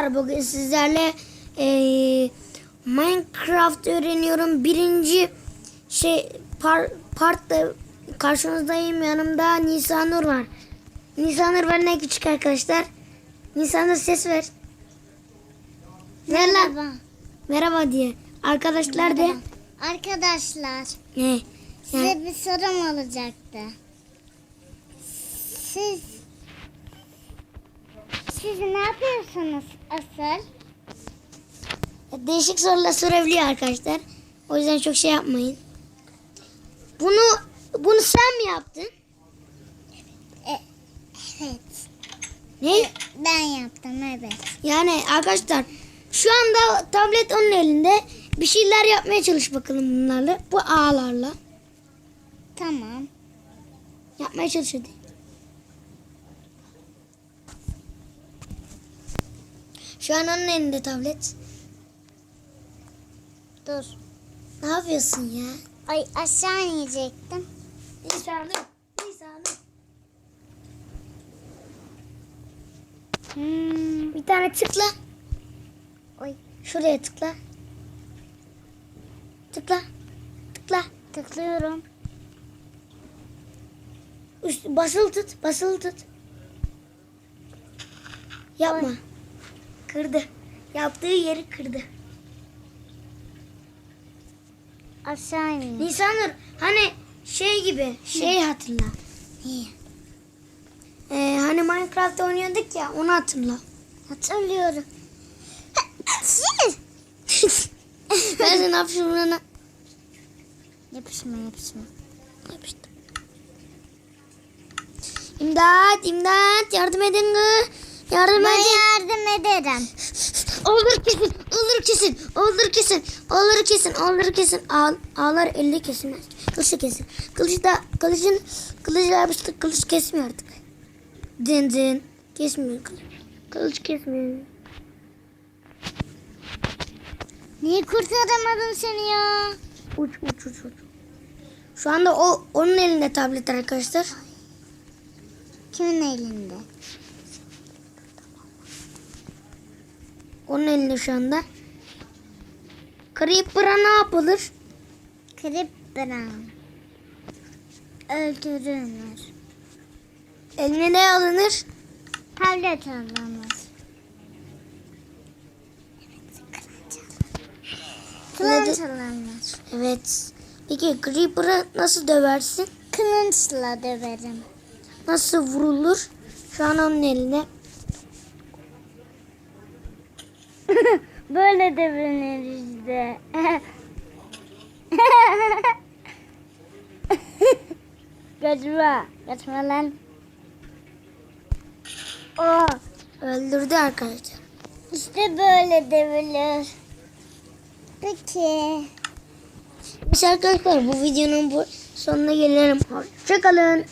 Bugün sizlerle eee, Minecraft öğreniyorum. Birinci şey par, partta karşınızdayım. Yanımda Nisanur var. Nisanur var ne küçük arkadaşlar. Nisanur ses ver. Ver lan. Merhaba. Merhaba diye. Arkadaşlar de. Arkadaşlar, Ne? Yani, size bir sorum olacaktı. Siz siz ne yapıyorsunuz asıl? değişik sorular sorabiliyor arkadaşlar. O yüzden çok şey yapmayın. Bunu bunu sen mi yaptın? E, evet. Ne? Ben yaptım evet. Yani arkadaşlar şu anda tablet onun elinde. Bir şeyler yapmaya çalış bakalım bunlarla. Bu ağlarla. Tamam. Yapmaya çalış hadi. Şu an onun elinde tablet. Dur. Ne yapıyorsun ya? Ay aşağı inecektim. Nisanur. Nisanur. Hmm. Bir tane tıkla. Oy. Şuraya tıkla. Tıkla. Tıkla. Tıklıyorum. Üst, basılı tut. Basılı tut. Yapma. Oy. Kırdı. Yaptığı yeri kırdı. Aşağı ineyim. Nisanur hani şey gibi şey hatırla. İyi. Ee, hani Minecraft oynuyorduk ya onu hatırla. Hatırlıyorum. Ben senin hapşuruna Yapışma yapışma. yapıştım. İmdat imdat yardım edin gı. Yardım Ben edin. yardım ederim. Olur kesin, olur kesin, olur kesin, olur kesin, olur kesin. Ağ, ağlar elle kesilmez. Kılıçla kesin. Kılıç da, kılıcın, kılıcı yapıştık, kılıç kesmiyor artık. Din din. Kesmiyor kılıç. Kılıç kesmiyor. Niye kurtaramadım seni ya? Uç uç uç uç. Şu anda o onun elinde tablet arkadaşlar. Kimin elinde? Onun elinde şu anda. Creeper'a ne yapılır? Brown. Öldürülür. Eline ne alınır? Tablet alınır. Kılıç alınır. Evet. Peki Creeper'ı nasıl döversin? Kılıçla döverim. Nasıl vurulur? Şu an onun elinde. Böyle dövülür işte. Kaçma. Kaçma lan. Oh, Öldürdü arkadaşlar. işte böyle dövülür. Peki. Biz arkadaşlar bu videonun bu sonuna gelelim. Hoşçakalın.